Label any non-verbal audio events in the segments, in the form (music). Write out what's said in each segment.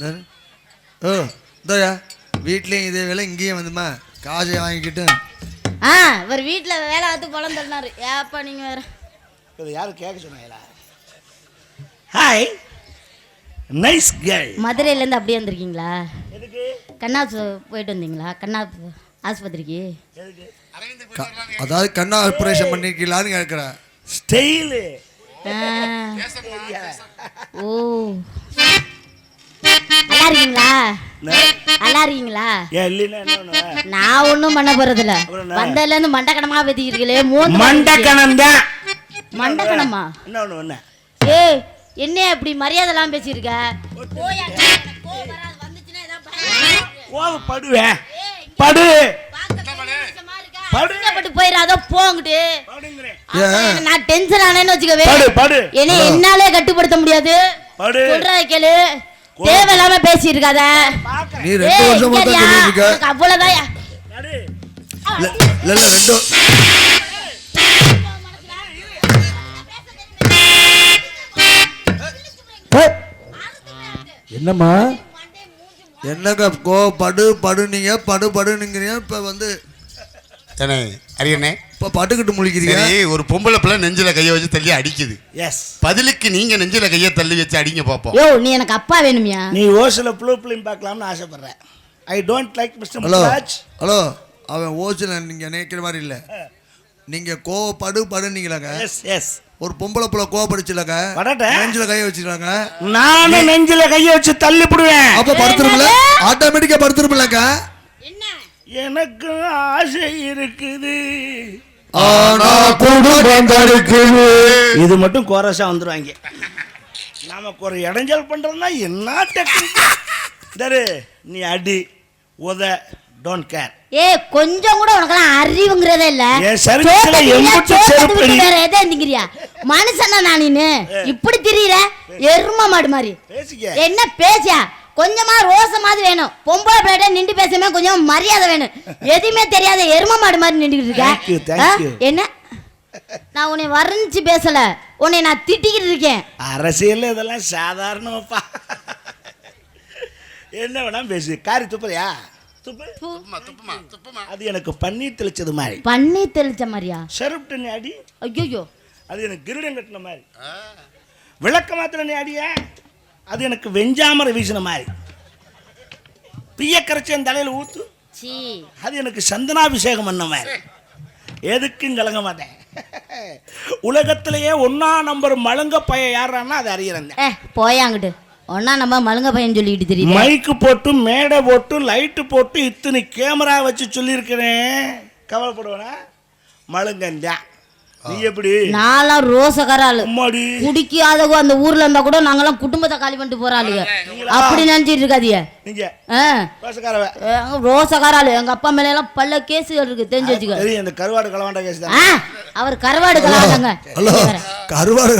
ஓ இந்தோயா வீட்லேயும் இதே வேலை இங்கேயும் வந்துமா? காசை வாங்கிக்கிட்டு. ஆ இவர் வீட்டில் வேலை பார்த்து பழம் தள்ளினாரு. ஏப்பா நீங்கள் வேற. இது யாரும் கேட்க சொன்னாங்களா? ஹாய் நைஸ் கேர்ள் மதுரையிலேருந்து அப்படியே வந்திருக்கீங்களா? எதுக்கு? கண்ணா போயிட்டு வந்தீங்களா? கண்ணா ஆஸ்பத்திரிக்கு. அதாவது கண்ணா ஆப்ரேஷன் பண்ணிருக்கீங்களான்னு கேட்குறேன் ஸ்டைலு. ஓ. நல்லா இருக்கீங்களா நல்லா இருக்கீங்களா நான் ஒன்றும் பண்ண போறதில்ல. அப்புறம் என்ன? வந்ததுலேருந்து மண்டக்கணமா பேத்திக்கிறீங்களே மூணு மண்டக்கணம். தான். மண்டக்கணமா? ஏய் என்ன? இப்படி பேசியிருக்க. வந்துச்சுன்னா ஏதாவது பயமா இருக்கு. கோவப்படுவேன் படு போயிடாத போங்கிட்டு. நான் டென்ஷன் ஆனேன்னு வச்சுக்கவே படு படு. என்னை என்னாலே கட்டுப்படுத்த முடியாது. படு. சொல்றத கேளு. தேவையில்லாம பேசி இருக்காத நீ ரெண்டு வருஷமா தான் சொல்லிட்டு இருக்க. அவ்வளவுதான். இல்ல இல்ல, ரெண்டு என்னம்மா? என்னங்க கோ படு படுனீங்க படு படுனுங்கிறீங்க. இப்போ வந்து தானே? அரியண்ணே இப்போ பட்டுக்கிட்டு முழிக்கிறீங்க? ஒரு பொம்பளை பிள்ளை நெஞ்சில கையை வச்சு தள்ளி அடிக்குது. எஸ் பதிலுக்கு நீங்க நெஞ்சில கையை தள்ளி வச்சு அடிங்க பார்ப்போம் யோ நீ எனக்கு அப்பா வேணுமியா? நீ ஓசில ப்ளூ ஃபிலிம் பார்க்கலாம்னு ஆசைப்படுறேன். I don't like mister hello hello அவன் ஓசில் நீங்கள் நினைக்கிற மாதிரி இல்லை. நீங்கள் கோ படு படுனீங்களாங்க எஸ் எஸ் ஒரு பொம்பளை புள்ள கோவப்படுச்சுலங்க படட்ட. நெஞ்சில் கையை வச்சுருக்காங்க நானும் நெஞ்சில கையை வச்சு தள்ளி போடுவேன் அப்போ படுத்துருமில்ல? ஆட்டோமேட்டிக்காக படுத்துருமில்லங்க? என்ன? எனக்கு ஆசை இருக்குது. ஆனா குடும்பம் தடுக்குது. இது மட்டும் கோரஸா வந்துருவாங்க. நமக்கு ஒரு இடைஞ்சல் பண்றதுன்னா என்ன டெக்னிக் தரு நீ அடி உத டோன்ட் கேர் ஏ கொஞ்சம் கூட உனக்கெல்லாம் அறிவுங்கிறதே இல்ல. திங்கிறியா மனுஷனா நான். நீனு இப்படி திரியிற எரும மாடு மாதிரி. பேசிக்க. என்ன பேசியா? கொஞ்சமா ரோசமாவது வேணும். பொம்பளை பிள்ளைகிட்ட நின்று பேசாம கொஞ்சம் மரியாதை வேணும். எதுவுமே தெரியாத எரும மாடு மாதிரி நின்றுக்கிட்டு Thank you, இருக்க thank ஆ? you. என்ன? நான் உன்னை வர்ணிச்சு பேசல. உன்னை நான் திட்டிக்கிட்டு இருக்கேன். அரசியல் இதெல்லாம் சாதாரணமாப்பா. என்ன வேணா பேசு. காரி துப்புறியா? துப்பு. துப்புமா துப்புமா துப்புமா. அது எனக்கு பன்னீர் தெளிச்சது மாதிரி. பண்ணி தெளிச்ச மாதிரியா? செருப்பு அடி. ஐயோ அது எனக்கு கிரீடம் கட்டின மாதிரி. விளக்க மாத்திர நீ அடிய. அது எனக்கு வெஞ்சாமரை வீசின மாதிரி. பிய கரைச்சி என் தலையில் ஊத்து. சீ. அது எனக்கு சந்தனாபிஷேகம் பண்ண மாதிரி. எதுக்கும் கலங்க மாட்டேன். உலகத்திலேயே ஒன்னா நம்பர் மழுங்க பைய யாரான்னா அது அறியறேன். போயாங்கிட்டு ஒன்னா நம்ம மலுங்க பையன் சொல்லிக்கிட்டு தெரியுது. மைக்கு போட்டு மேடை போட்டு லைட்டு போட்டு இத்தனை கேமரா வச்சு சொல்லியிருக்கிறேன். கவலைப்படுவேனா? மழுங்கந்தான் நீ எப்படி? நான்லாம் ரோசக்கார ஆளு குடிக்காதவங்க அந்த ஊர்ல இருந்தா கூட நாங்கெல்லாம் குடும்பத்தை காலி பண்ணிட்டு போறாளுங்க அப்படி நினைச்சிட்டு இருக்காதிய ரோசக்கார ஆளு எங்க அப்பா மேல எல்லாம் பல்ல கேஸுகள் இருக்கு தெரிஞ்சு வச்சுக்க. இந்த கருவாடு களவாண்ட கேஸ் அவர் கருவாடு ஹலோ கருவாடு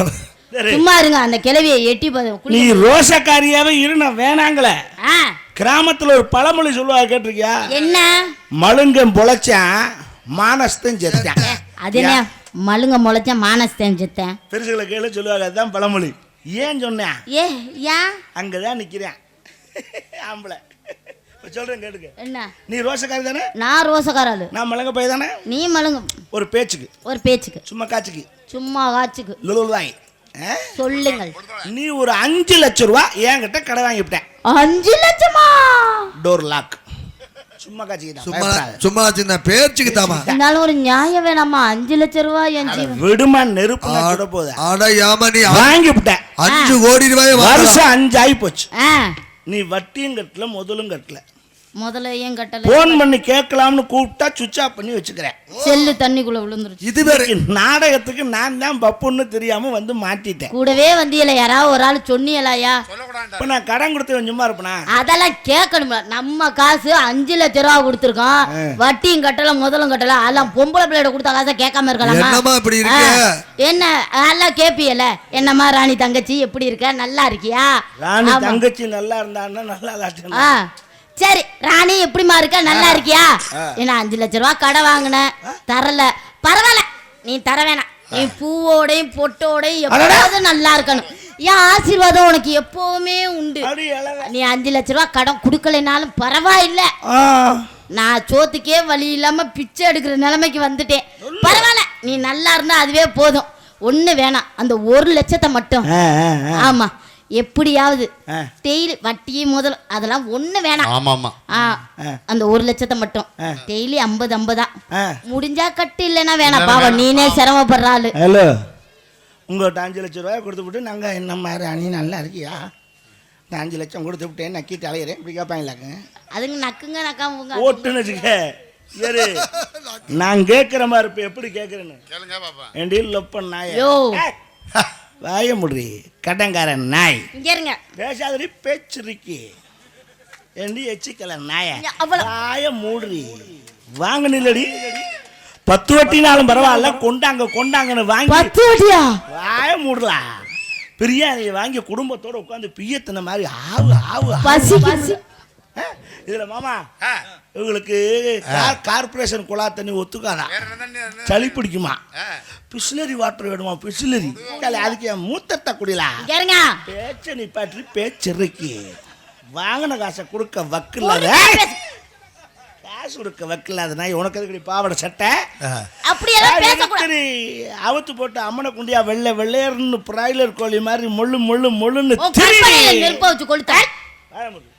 சும்மா இருங்க அந்த கிளவியை எட்டி பாரு நீ ரோசக்காரியாவே இரு நான் வேணாங்களே. ஆ, கிராமத்துல ஒரு பழமொழி சொல்லுவா கேட்டிருக்கியா? என்ன? மழுங்கன் பொழைச்சான் மானஸ்தன் செத்தான். அது என்ன? மலுங்க முளைச்ச மானஸ்தேன் செத்தேன். பெருசுகளை கேளு சொல்லுவாங்க அதுதான் பழமொழி. ஏன் சொன்னேன் ஏ ஏன்? அங்கதான் நிக்கிறேன். (laughs) ஆம்பளை. இப்ப சொல்றேன் கேட்டுக்க. என்ன? நீ ரோசக்காரி தானே? நான் ரோசக்கார ஆளு நான் மலங்க பைய தானே? நீ மலுங்க ஒரு பேச்சுக்கு. ஒரு பேச்சுக்கு. சும்மா காட்சிக்கு சும்மா காச்சுக்கு. லுலுவாய் சொல்லுங்கள். நீ ஒரு அஞ்சு லட்சம் ரூபா என்கிட்ட கடை வாங்கிவிட்டேன். அஞ்சு லட்சமா? டோர் லாக் சும்மா காட்சிக்கு தான் சும்மா பயப்படாத. சும்மா சின்ன பேச்சுக்கு தாமா. இருந்தாலும் ஒரு நியாயம் வேணாமா? அஞ்சு லட்சம் ரூபாய் என் ஜீவன். விடுமா நெருப்பு ஆட ஏமா நீ அ- வாங்கிவிட்டேன். அஞ்சு கோடி ரூபாய் வாங்கலாம். வருஷம் அஞ்சு ஆகி போச்சு நீ வட்டியும் கட்டல முதலும் கட்டல. முதல்ல ஏன் கட்டல? போன் பண்ணி கேட்கலாம்னு கூப்பிட்டா சுவிட்ச் ஆஃப் பண்ணி வச்சுக்கிறேன். செல்லு தண்ணிக்குள்ள விழுந்துருச்சு. இது நாடகத்துக்கு நான் தான் பப்புன்னு தெரியாம வந்து மாட்டிட்டேன். கூடவே வந்தியல யாராவது ஒரு ஆள் சொன்னியலாயா? இப்ப நான் கடன் கொடுத்து சும்மா இருப்பேனா? அதெல்லாம் கேட்கணும்ல. நம்ம காசு அஞ்சு லட்சம் ரூபா கொடுத்துருக்கோம். வட்டியும் கட்டல முதலும் கட்டல. அதெல்லாம் பொம்பளை பிள்ளையோட கொடுத்த காசை கேட்காம இருக்கலாமா? என்ன? அதெல்லாம் கேப்பியல என்னம்மா ராணி தங்கச்சி எப்படி இருக்க? நல்லா இருக்கியா? ராணி. தங்கச்சி நல்லா இருந்தான்னா நல்லா இல்லாட்டினா ஆ. சரி ராணி எப்படிமா இருக்க? நல்லா இருக்கியா? என்ன அஞ்சு லட்ச ரூபா கடை வாங்கினேன் தரல. பரவாயில்ல. நீ தர வேணாம். நீ பூவோடையும் பொட்டோடையும் எப்போதும் நல்லா இருக்கணும். என் ஆசீர்வாதம் உனக்கு எப்பவுமே உண்டு. நீ அஞ்சு லட்ச ரூபா கடன் கொடுக்கலைனாலும் பரவாயில்ல. நான் சோத்துக்கே வழி இல்லாம பிச்சை எடுக்கிற நிலைமைக்கு வந்துட்டேன். பரவாயில்ல. நீ நல்லா இருந்தா அதுவே போதும். ஒண்ணு வேணாம். அந்த ஒரு லட்சத்தை மட்டும். ஆமா. எப்படியாவது. டெய்லி வட்டி முதல் அதெல்லாம் ஒண்ணு வேணாம். ஆமா. அந்த ஒரு லட்சத்தை மட்டும். டெய்லி ஐம்பது ஐம்பதா. முடிஞ்சா கட்டு இல்லைன்னா வேணாம். பாவம். நீனே சிரமப்படுற ஆளு. ஹலோ. உங்கள்கிட்ட அஞ்சு லட்ச ரூபாய் கொடுத்து விட்டு நாங்கள் என்ன மாதிரி அணி நல்லா இருக்கியா? நான் அஞ்சு லட்சம் கொடுத்து விட்டேன் நக்கிட்டு அலையிறேன் இப்படி கேட்பாங்களாங்க அதுங்க நக்குங்க நக்காம ஓட்டுன்னு வச்சுக்க ஏறு. நான் கேட்குற மாதிரி இப்போ எப்படி கேட்குறேன்னு? கேளுங்க பாப்பா. ஏண்டி லொப்ப நாய். யோ. வாய முடி கடங்காரன் நாய். இங்க பேசாதடி பேச்சிருக்கி ஏண்டி எச்சிக்கல நாய. வாய மூடுறி. வாங்க நில்லடி. பத்து வட்டினாலும் பரவாயில்ல கொண்டாங்க கொண்டாங்கன்னு வாங்கி பத்து வட்டியா? வாய மூடலாம் பிரியாணியை வாங்கி குடும்பத்தோட உட்காந்து பிய்யத்தின மாதிரி ஆவு ஆவு. பசி பசி. இதுல மாமா இவங்களுக்கு கார்- கார்ப்பரேஷன் குழா தண்ணி ஒத்துக்காதான் அது? சளி பிடிக்குமா? பிஸ்லரி வாட்டர் வேணுமா பிஸ்லரி அதுக்கு என் மூத்தத்தை குடிலாம் பேச்ச நிப்பாட்டி பேச்சிருக்கி வாங்கின காசை கொடுக்க வக்கில்லாத. காசு கொடுக்க வக்கில்லாத நாய் உனக்கு எதுக்கு பாவாடை சட்டை சரி, அவுத்து போட்டு அம்மனை குண்டியா வெள்ளை வெள்ளையர்னு பிராய்லர் கோழி மாதிரி மொள்ளு மொள்ளு மொள்ளுன்னு உன் திரி. கற்பனையில நெருப்ப வச்சு.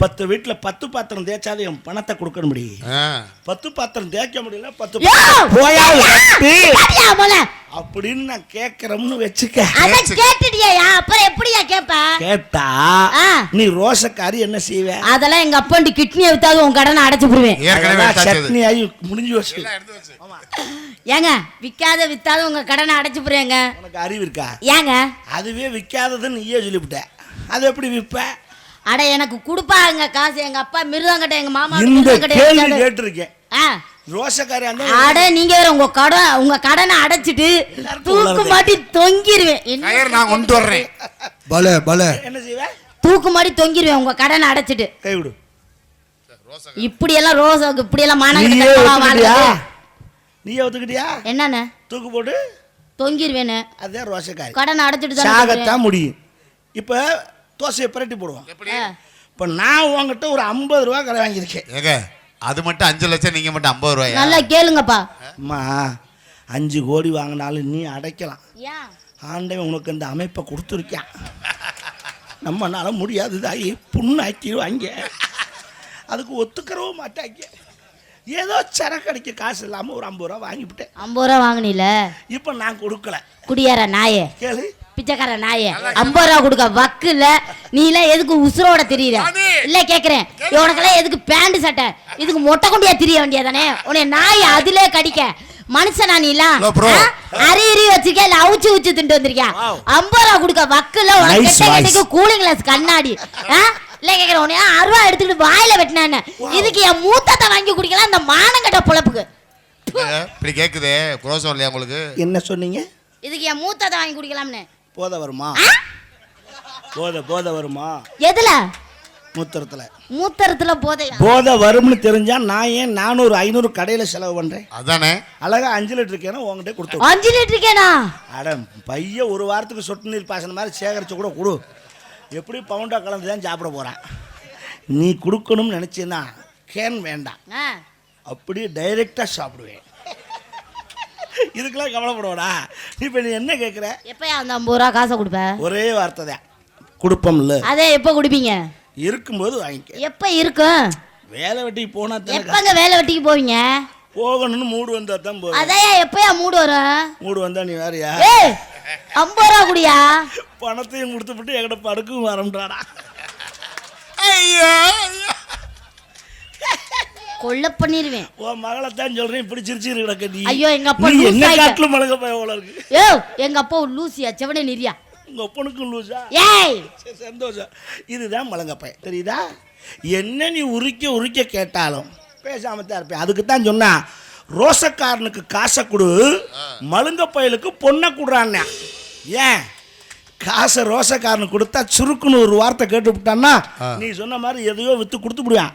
பத்து வீட்டுல பத்து பாத்திரம் தேய்ச்சாது என் பணத்தை கொடுக்க முடியும். பத்து பாத்திரம் தேய்க்க முடியல பத்து போயா அப்படின்னு நான் கேட்கறோம்னு வச்சுக்க. அத கேட்டுட்டியா அப்புறம் எப்படியா கேப்ப? கேட்டா ஆ. நீ ரோசக்காரி என்ன செய்வ? அதெல்லாம் எங்க அப்பாண்டி கிட்னியை வித்தாவது உன் கடனை அடைச்சு போடுவேன். சட்னி ஆகி முடிஞ்சு வச்சு எல்லாம் எடுத்து வச்சு. ஏங்க விக்காத வித்தாத உங்க கடனை அடைச்சு போடுறேங்க உனக்கு அறிவு இருக்கா? ஏங்க? அதுவே விற்காததுன்னு நீயே சொல்லிவிட்ட. அது எப்படி விற்ப அட எனக்கு கொடுப்பாங்க காசு. எங்க அப்பா மிருதங்கிட்ட எங்க மாமா இந்த கேள்வி. கேட்டிருக்கேன். ஆ. ரோசக்காரி அந்த அட நீங்க வேற உங்க கடன் உங்க கடனை அடைச்சிட்டு தூக்கு மாட்டி தொங்கிருவேன். நான் கொண்டு வர்றேன். பல பல. என்ன செய்வ? தூக்கு மாட்டி தொங்கிருவேன் உங்க கடனை அடைச்சிட்டு. கை விடு. இப்படி எல்லாம் ரோசாவுக்கு இப்படி எல்லாம் மானங்கிட்ட நீயே ஒத்துக்கிட்டியா? என்னண்ணே தூக்கு போட்டு? தொங்கிருவேனு. அதே ரோசக்காரி கடனை அடைச்சிட்டு தானே சாகத்தான் முடியும். இப்போ தோசையை புரட்டி போடுவோம் எப்படி? ஆ. இப்போ நான் உங்ககிட்ட ஒரு ஐம்பது ரூபா கடை வாங்கியிருக்கேன். ஏங்க அது மட்டும் அஞ்சு லட்சம் நீங்க மட்டும் ஐம்பது ரூபாயா? நல்லா கேளுங்கப்பா. அம்மா அஞ்சு கோடி வாங்கினாலும் நீ அடைக்கலாம். ஏன் ஆண்டவன் உனக்கு இந்த அமைப்பை கொடுத்துருக்கான். நம்மனால முடியாது தாயி புண்ணாக்கிடுவாங்க. அதுக்கு ஒத்துக்கிறவும் மாட்டாங்க. ஏதோ சரக்கு அடிக்க காசு இல்லாமல் ஒரு ஐம்பது ரூபா வாங்கிவிட்டேன். ஐம்பது ரூபா வாங்கினீல? இப்போ நான் கொடுக்கல. குடியார நாயே? கேளு. பிச்சைக்கார நாயே. ஐம்பது ரூபா கொடுக்க வக்கு இல்ல நீ எல்லாம் எதுக்கு உசுரோட திரியிற? சாமி! இல்ல கேக்குறேன். உனக்கெல்லாம் எதுக்கு பேண்ட் சட்டை? இதுக்கு மொட்டை கொண்டியா திரிய வேண்டியதானே? உன்னை நாய் அதிலே கடிக்க. மனுஷனா நீ எல்லாம்? அரி இரி வச்சிருக்க இல்ல அவுச்சு உச்சு தின்ட்டு வந்திருக்கியா. ஐம்பது ரூபா கொடுக்க வக்குல உனக்கு கூலிங் கிளாஸ் கண்ணாடி? இல்ல கேக்குறேன். உன்னை அருவா எடுத்துக்கிட்டு வாயில வெட்டினான்னு இதுக்கு என் மூத்தத்தை வாங்கி குடிக்கலாம் இந்த மானங்கட்ட பொழப்புக்கு. இப்படி கேக்குதே? குரோசம் இல்லையா உங்களுக்கு? என்ன சொன்னீங்க? இதுக்கு என் மூத்தத்தை வாங்கி குடிக்கலாம்னு. போதை வருமா? போதை போதை வருமா? எதுல? மூத்திரத்தில். மூத்தரத்துல போதையா? போதை வரும்னு தெரிஞ்சா நான் ஏன் நானூறு ஐநூறு கடையில் செலவு பண்ணுறேன் அதானே. அழகா அஞ்சு லிட்டர் கேனா உங்ககிட்ட கொடுத்து அஞ்சு லிட்டருக்கேனா அட பைய ஒரு வாரத்துக்கு சொட்டு நீர் பாசன மாதிரி சேகரித்து கூட கொடு. எப்படி பவுண்டா கலந்து தான் சாப்பிட போகிறேன் நீ கொடுக்கணும்னு நினச்சின்னா கேன் வேண்டாம். அப்படியே டைரெக்டாக சாப்பிடுவேன். இதுக்கெல்லாம் கவலைப்படுவாடா இப்போ நீ என்ன கேட்குற எப்பயா அந்த ஐம்பது ரூபா காசை கொடுப்ப? ஒரே வார்த்தை தான். கொடுப்போம்ல. அதே எப்போ குடிப்பீங்க? இருக்கும்போது வாங்கிக்க. எப்போ இருக்கும்? வேலை வெட்டிக்கு தானே எப்பங்க வேலை வெட்டிக்கு போவீங்க? போகணும்னு மூடு வந்தால் தான் போவேன். அதையா எப்பயா மூடு வரும் மூடு வந்தா நீ வேறையா? ஐம்பது ரூபா குடியா? பணத்தையும் கொடுத்துவிட்டு என்கிட்ட படுக்கும் வரம்ன்றாடா ஐயோ ஐயோ. கொல்ல பண்ணிடுவேன் உன் மகளை தான் சொல்றேன் இப்படி சிரிச்சு கிடக்க நீ ஐயோ, எங்க அப்பா நீ என்ன. காட்டுல மழக போல இருக்கு? ஏ எங்க அப்பா ஒரு லூசியா? செவனே நிரியா உங்க ஒப்பனுக்கும் லூசா? ஏய்! சந்தோஷம். இதுதான் மலங்கப்பை தெரியுதா? என்ன நீ உரிக்க உரிக்க கேட்டாலும் பேசாம தான் இருப்பேன். அதுக்கு தான் சொன்னா ரோசக்காரனுக்கு காசை கொடு மழுங்க பயலுக்கு பொண்ணை கொடுறான்னு. ஏன்? காசை ரோசக்காரனுக்கு கொடுத்தா சுருக்குன்னு ஒரு வார்த்தை கேட்டு விட்டான்னா நீ சொன்ன மாதிரி எதையோ வித்து கொடுத்து விடுவான்.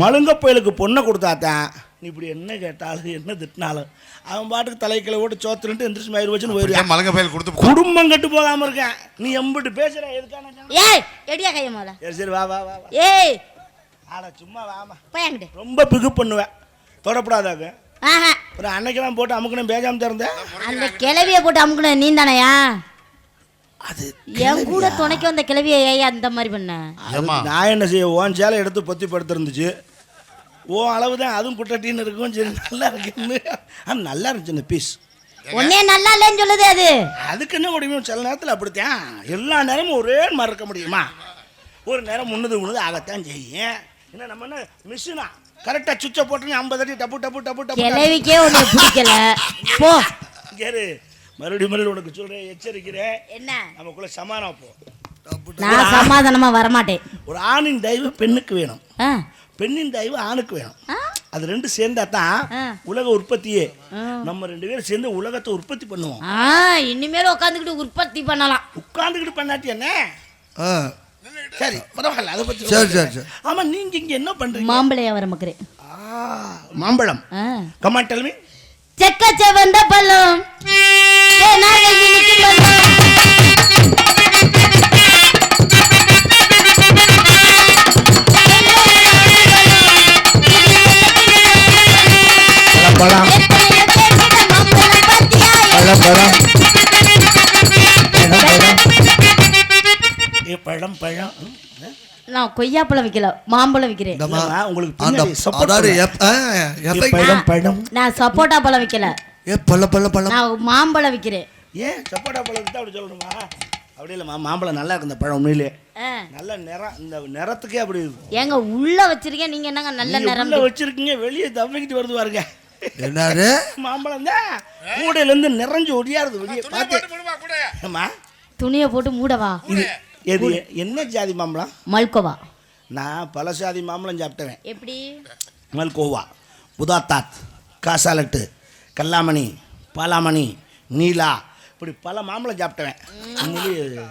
மழுங்க பயலுக்கு பொண்ணை கொடுத்தா தான் நீ இப்படி என்ன கேட்டாலும் என்ன திட்டினாலும் அவன் பாட்டுக்கு தலைக்கில போட்டு சோத்துட்டு எந்திரிச்சு மயிறு வச்சுன்னு போயிருவான் ஏன் மலங்க பயல் கொடுத்து. குடும்பம் கட்டு போகாம இருக்கேன். நீ எம்பிட்டு பேசுற எதுக்கான? ஏய் எடியா கைய மேல சரி சரி வா வா வா ஏய். ஆட சும்மா வாமா. பையன்கிட்ட ரொம்ப பிகு பண்ணுவேன். தொடப்படாதாங்க ஆஹா. ஒரு அன்னைக்கெல்லாம் போட்டு அமுக்கணும் பேஜாம திறந்தேன். அந்த கிளவிய போட்டு அமுக்கணும் நீ தானையா அது என் கூட துணைக்கு வந்த கிளவிய ஏன் அந்த மாதிரி பண்ண? நான் என்ன செய்ய ஓன் சேலை எடுத்து பொத்தி படுத்திருந்துச்சு ஓ அளவு தான் அதுவும் குட்டட்டின்னு இருக்கும் சரி நல்லா இருக்குன்னு. ஆ நல்லா இருந்துச்சு இந்த பீஸ் உன்னே நல்லா இல்லைன்னு சொல்லுது அது. அதுக்கு என்ன முடியும்? சில நேரத்தில் அப்படித்தான். எல்லா நேரமும் ஒரே மாதிரி இருக்க முடியுமா? ஒரு நேரம் முன்னது முன்னது ஆகத்தான் செய்யும். என்ன நம்ம என்ன மிஷினா கரெக்டாக சுவிட்சை போட்டு ஐம்பது அடி டப்பு டப்பு டப்பு டப்பு கிளவிக்கே உன்னை பிடிக்கல. போ. கேரு மறுபடியும் மறுபடியும் உனக்கு சொல்கிறேன் எச்சரிக்கிறேன். என்ன? நமக்குள்ள சமானம் போ. நான் சமாதானமா வரமாட்டேன். ஒரு ஆணின் தயவு பெண்ணுக்கு வேணும். பெண்ணின் தயவு ஆணுக்கு வேணும். அது ரெண்டு சேர்ந்தா தான். உலக உற்பத்தியே. நம்ம ரெண்டு பேரும் சேர்ந்து உலகத்தை உற்பத்தி பண்ணுவோம். இனிமேல் உட்காந்துக்கிட்டு உற்பத்தி பண்ணலாம். உட்காந்துக்கிட்டு பண்ணாட்டி என்ன? சரி பரவாயில்ல அதை பத்தி சரி சரி சரி. ஆமா நீங்க இங்க என்ன பண்றீங்க? மாம்பழையா வர மக்கரே ஆ, மாம்பழம். ஆ. கமான் டெல்மி செக்க செவந்த பழம். பழம். பழம்? நான் கொய்யாப்பழம் விற்கல மாம்பழம் இல்லம்மா, உங்களுக்கு நான் சப்போட்டா பழம் விற்கல ஏ பல்ல பல்ல நான் மாம்பழம் விற்கிறேன் ஏன்? சப்போட்டா பழம் தான் அப்படி சொல்லணுமா? அப்படி இல்லைம்மா மாம்பழம் நல்லா இருக்கு இந்த பழம் உண்மையிலே. நல்ல நிறம் இந்த நிறத்துக்கே அப்படி இருக்கும் ஏங்க உள்ள வச்சிருக்கேன் நீங்க என்னங்க நல்ல நிறம் உள்ள வச்சிருக்கீங்க வெளியே தப்பிக்கிட்டு வருது பாருங்க. என்னது? மாம்பழம் தான். கூடையில இருந்து நிறைஞ்சு ஒடியாருது வெளியே பார்த்து. அம்மா துணியை போட்டு மூடவா? இது எது என்ன ஜாதி மாம்பழம்? மல்கோவா. நான் பல சாதி மாம்பழம் சாப்பிட்டவன். எப்படி? மல்கோவா புதாத்தாத் காசாலட்டு கல்லாமணி பாலாமணி நீலா. இப்படி பல மாம்பழம் சாப்பிட்டவன். உண்மையிலேயே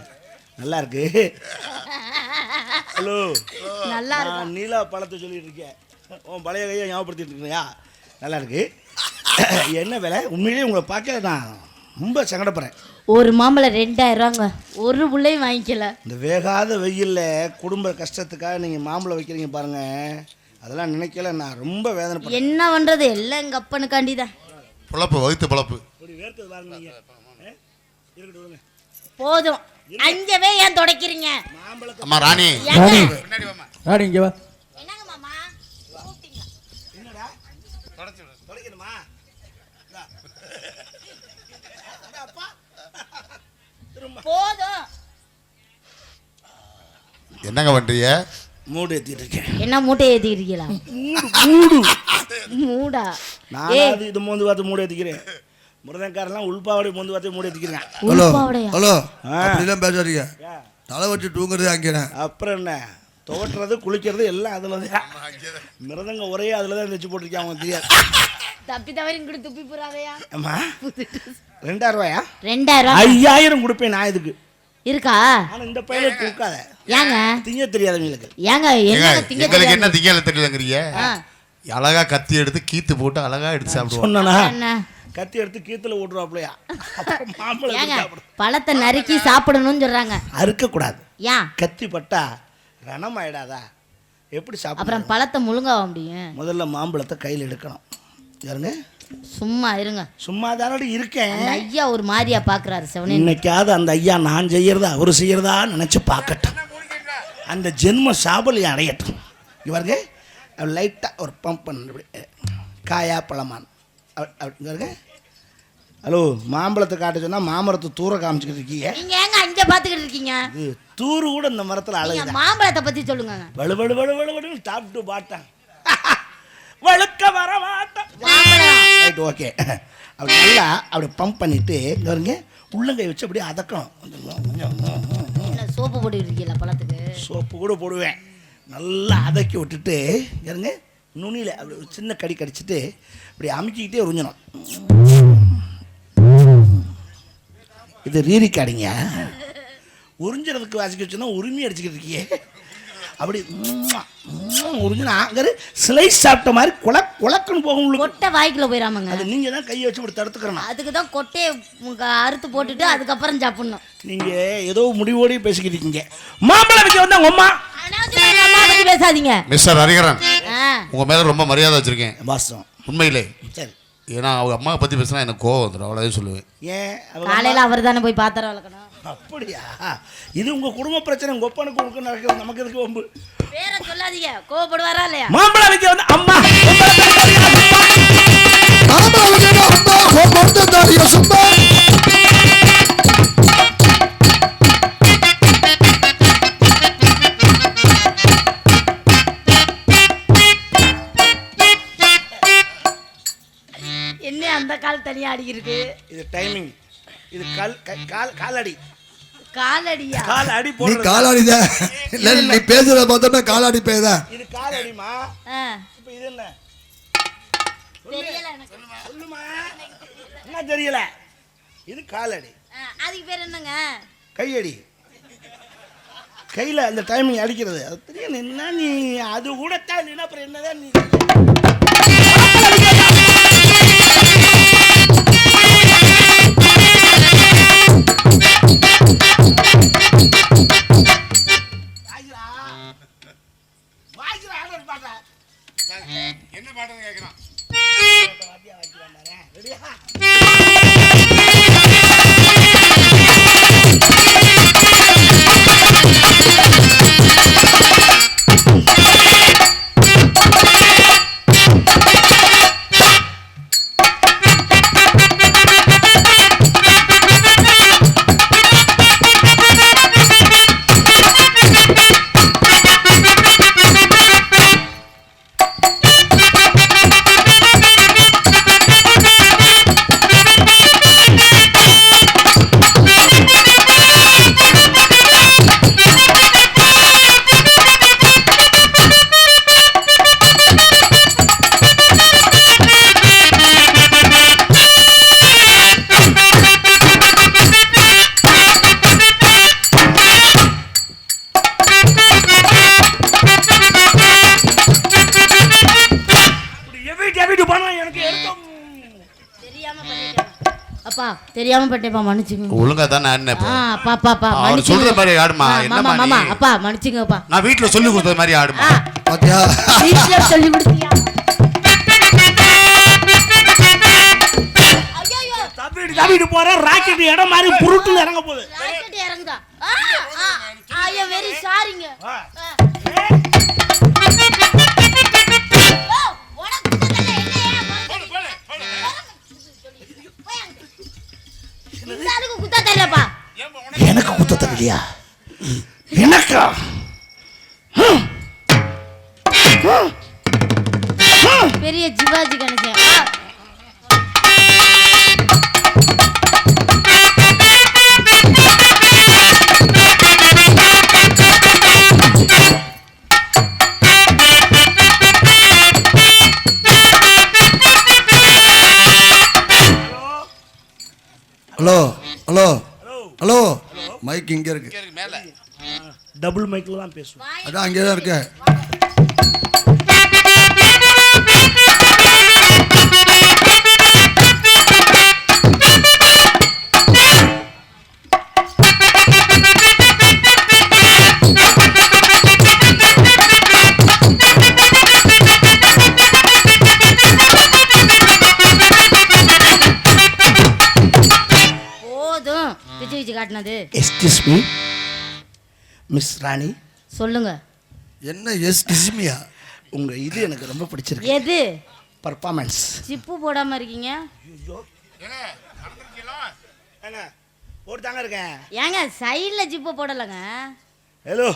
நல்லா இருக்கு ஹலோ. நல்லா நான் நீலா பழத்தை சொல்லிட்டு இருக்கேன். உன் பழைய கையை ஞாபகப்படுத்திட்டு இருக்கியா? நல்லா இருக்கு என்ன விலை? உண்மையிலேயே உங்களை பார்க்க நான் ரொம்ப சங்கடப்படுறேன். ஒரு மாம்பழம் ரெண்டாயிரம் ரூபாங்க. ஒரு புள்ளையும் வாங்கிக்கல. இந்த வேகாத வெயிலில் குடும்ப கஷ்டத்துக்காக நீங்கள் மாம்பழம் வைக்கிறீங்க பாருங்க. அதெல்லாம் நினைக்கல நான் ரொம்ப வேதனைப்படுறேன். என்ன பண்றது? எல்லாம் எங்க அப்பனுக்காண்டி தான் பொழப்பு வகுத்து பொழப்பு. போதும். அங்கவே ஏன் தொடக்கிறீங்க? அம்மா ராணி. ராணி. இங்கே வா. என்னங்க மாமா? கூப்பிட்டீங்களா? என்னடா? தொலைக்கணுமா இந்தா. அடா அப்பா. திரும்ப. போதும். என்னங்க பண்றீங்க? மூடு ஏற்றிட்டு இருக்கேன் என்ன மூட்டை ஏத்திக்கிறீங்களா மூடு. மூடா? நான் இது மோந்து பார்த்து மூடு ஏற்றிக்கிறேன் முருதன்காரெல்லாம் உள்பாவடி மோந்து பார்த்து மூடு ஏற்றிக்கிறேன் ஹலோ ஹலோ. அப்படிலாம் பேசாதீங்க. தலை வச்சு தூங்குறது அங்கே அப்புறம் என்ன? துவட்டுறது குளிக்கிறது எல்லாம் அதில் தான் மிருதங்க ஒரே அதில் தான் தைச்சு போட்டிருக்கேன் அவங்க தெரியாது தப்பி தவறி இங்கிட்டு துப்பி போறாதையா? அம்மா ரெண்டாயிரம் ரூபாயா? ரெண்டாயிரம் ஐயாயிரம் கொடுப்பேன் நான் இதுக்கு. இருக்கா? ஆனால் இந்த பையனுக்கு கொடுக்காத ஏங்க? திங்க தெரியாதவங்களுக்கு ஏங்க ஏங்க, என்ன திங்க எங்களுக்கு என்ன? திங்கல தெரியலங்கிறீங்க? அழகா கத்தி எடுத்து கீத்து போட்டு அழகா எடுத்து சாப்பிடுவோம். சொன்னா கத்தி எடுத்து கீத்துல அப்புறம் மாம்பழம் பழத்தை நறுக்கி சாப்பிடணும்னு சொல்றாங்க. அறுக்கக்கூடாது. ஏன் கத்தி பட்டா ரணம் ஆயிடாதா எப்படி சாப்பிடும் அப்புறம் பழத்தை முழுங்காவ முடியும்? முதல்ல மாம்பழத்தை கையில் எடுக்கணும். யாருங்க? சும்மா இருங்க. சும்மா தானடி இருக்கேன். அந்த ஐயா ஒரு மாதிரியா பாக்குறாரு செவனே. இன்னைக்காவது அந்த ஐயா நான் செய்யறதா அவர் செய்யறதா நினைச்சு பார்க்கட்டும். அந்த ஜென்ம சாபல்யம் அடையட்டும். இவருங்க லைட்டாக ஒரு பம்ப் பண்ண. காயா பழமான். இருங்க ஹலோ மாம்பழத்தை காட்ட சொன்னால் மாமரத்தை தூர காமிச்சிக்கிட்டு இருக்கீங்க. நீங்க ஏங்க அங்க பாத்துக்கிட்டு இருக்கீங்க? தூரு கூட இந்த மரத்தில் அழகுதான். மாம்பழத்தை பத்தி சொல்லுங்க வலு வலு வலு வலு வலுன்னு சாப்பிட்டு பாட்டான். (laughs) வழுக்க வர மாட்டான். ரைட் ஓகே அப்படி நல்லா அப்படி பம்ப் பண்ணிட்டு இங்க பாருங்க. உள்ளங்கை வச்சு அப்படியே அதக்கணும். என்ன சோப்பு போட்டு பழத்துக்கு? சோப்பு கூட போடுவேன். நல்லா அதக்கி விட்டுட்டு இருங்க நுனியில் அப்படி ஒரு சின்ன கடி கடிச்சிட்டு இப்படி அமுக்கிக்கிட்டே உறிஞ்சணும். இது ரீரிக்காடிங்க உறிஞ்சறதுக்கு வாசிக்க வச்சுன்னா உரிமை அடிச்சுக்கிட்டு இருக்கியே. அப்படி உறிஞ்சினா அங்கே ஸ்லைஸ் சாப்பிட்ட மாதிரி குலக் குலக்குன்னு போகும் உங்களுக்கு கொட்டை வாய்க்குள்ள போயிடாமங்க அது நீங்கள் தான் கையை வச்சு இப்படி தடுத்துக்கிறணும் அதுக்கு தான் கொட்டையை அறுத்து போட்டுட்டு அதுக்கப்புறம் சாப்பிடணும். நீங்கள் ஏதோ முடிவோடய பேசிக்கிட்டு இருக்கீங்க. மாம்பழம் விற்க வந்தா உங்க அம்மா? பேசாதீங்க. மிஸ்டர் ஹரிகரன் ஆ, உங்க மேல ரொம்ப மரியாதை வச்சிருக்கேன். வாஸ்தவம். உண்மையிலே. சரி. ஏன்னா அவங்க அம்மா பத்தி பேசினா எனக்கு கோவம் வந்துடும் அவ்வளோதான் சொல்லுவேன். ஏன்? காலையில அவர் தானே போய் பாத்திரம் வளர்க்கணும் அப்படியா? இது உங்க குடும்ப பிரச்சனை உங்க ஒப்பனுக்கு உங்களுக்கு நடக்கிறது நமக்கு எதுக்கு வம்பு? பேரை சொல்லாதீங்க. கோவப்படுவாரா இல்லையா? மாம்பழம் விற்க வந்து அம்மா. என்ன அந்த கால் தனியா அடி இருக்கு இது டைமிங் இது கால் கால் காலடி. காலடியா? கால் அடி நீ காலாடித. இல்ல நீ பேசுறத பார்த்தோம்னா காலாடி பேதான் இது கால் அடிமா ஆ, இப்போ இது என்ன? தெரியல எனக்கு. சொல்லுமா. என்ன தெரியல? இது காலடி. அதுக்கு பேர் என்னங்க? கையடி. கையில் அந்த டைமிங் அடிக்கிறது. அது தெரியும். என்ன நீ அது கூட தான் இல்லைன்னா அப்புறம் என்னதான் நீ? அப்பா தெரியாம பண்ணிட்டேப்பா மன்னிச்சுங்க ஒழுங்கா தான் நான் அப்பா அப்பா அப்பா அவர். சொல்ற மாதிரி ஆடுமா, ஆ, என்னம்மா மாமா? அப்பா மன்னிச்சுங்கப்பா நான் வீட்டுல சொல்லி கொடுத்தது மாதிரி ஆடுமா? பாத்தியா? வீட்டுல சொல்லி கொடுத்தியா? ஐயோ தப்பிட்டு தப்பிட்டு போற. ராக்கெட் இடம் மாதிரி புருட்டுல இறங்க போகுது. ராக்கெட் இறங்குதா? ஐயா வெரி சாரிங்க தெரியலப்பா எனக்கு குத்த தெரியலையா எனக்கா? பெரிய ஜிவாஜி கணேசன். ஹலோ. மைக் இங்க இருக்கு. மேல. டபுள் மைக்கில் தான் பேசுவேன் அதான் அங்கே தான் இருக்கு எஸ்கியூஸ் மீ மிஸ் ராணி சொல்லுங்க. என்ன எஸ் கிஸ்மியா உங்க இது எனக்கு ரொம்ப பிடிச்சிருக்கு. எது? பர்ஃபார்மன்ஸ் சிப்பு போடாம இருக்கீங்க? போட்டு தாங்க இருக்கேன். ஏங்க சைடில் ஜிப்பு போடலைங்க. ஹலோ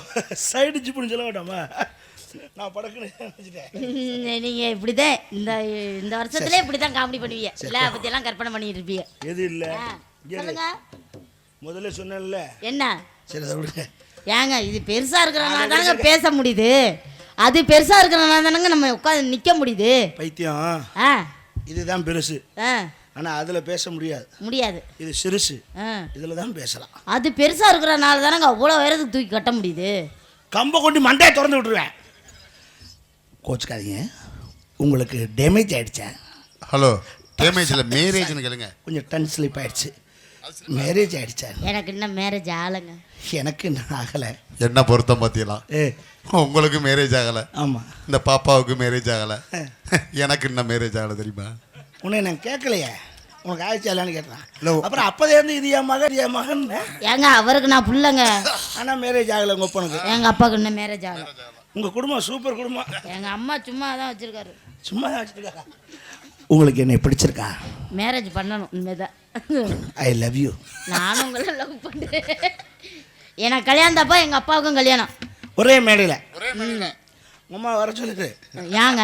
சைடு ஜிப்புன்னு சொல்ல வேண்டாமா நான் படக்குன்னு நினைச்சிட்டேன். உம், நீங்க இப்படிதான் இந்த இந்த வருஷத்துல இப்படிதான் காமெடி பண்ணுவீங்க. இல்ல பத்தி எல்லாம் கற்பனை பண்ணிட்டு இருப்பீங்க. எது இல்லை? ஆ, சொல்லுங்க. முதல்ல சொன்னேன்ல. என்ன? சரி ஏங்க இது பெருசா இருக்கிறனால தானங்க பேச முடியுது. அது பெருசா இருக்கிறனால தானங்க நம்ம உட்காந்து நிக்க முடியுது. பைத்தியம். ஆ. இதுதான் பெருசு. ஆ. ஆனால் அதில் பேச முடியாது. முடியாது. இது சிறுசு. ஆ. இதில் தான் பேசலாம். அது பெருசா இருக்கிறனால தானங்க அவ்வளோ உயரத்துக்கு தூக்கி கட்ட முடியுது. கம்பை கொண்டு மண்டையை திறந்து விட்டுருவேன். கோச்சுக்காதீங்க. உங்களுக்கு டேமேஜ் ஆயிடுச்சா. ஹலோ டேமேஜில் மேரேஜ்னு கேளுங்க. கொஞ்சம் டன் ஸ்லிப் ஆயிடுச்சு. மேரேஜ் ஆயிடுச்சா? எனக்கு இன்னும் மேரேஜ் ஆளுங்க எனக்கு இன்னும் ஆகலை. என்ன பொருத்தம் பார்த்தீங்களா ஏ. உங்களுக்கு மேரேஜ் ஆகலை. ஆமாம் இந்த பாப்பாவுக்கு மேரேஜ் ஆகலை. எனக்கு இன்னும் மேரேஜ் ஆகலை தெரியுமா? உன்னை நான் கேட்கலையே. உனக்கு ஆயிடுச்சா இல்லைன்னு கேட்டேன். அப்புறம் அப்போதேருந்து இது என் மகன் என் மகன். ஏங்க அவருக்கு நான் புள்ளங்க. ஆனால் மேரேஜ் ஆகலை உங்கள் ஒப்பனுக்கு எங்க அப்பாவுக்கு இன்னும் மேரேஜ் ஆகல. உங்கள் குடும்பம் சூப்பர் குடும்பம். எங்க அம்மா சும்மா தான் வச்சிருக்காரு. சும்மா தான் வச்சுருக்கா உங்களுக்கு என்னை பிடிச்சிருக்கா? மேரேஜ் பண்ணணும் உண்மைதான் ஐ லவ் யூ நானும் உங்களை லவ் பண்ணுறேன் எனக்கு கல்யாணம் தப்பா எங்க அப்பாவுக்கும் கல்யாணம். ஒரே மேடையில். அம்மா வர சொல்லுது. ஏங்க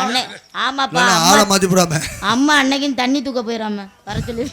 அன்னை ஆமாப்பா ஆளை மாற்றி போடாம அம்மா அன்னைக்கும் தண்ணி தூக்க போயிடாம வர சொல்லி.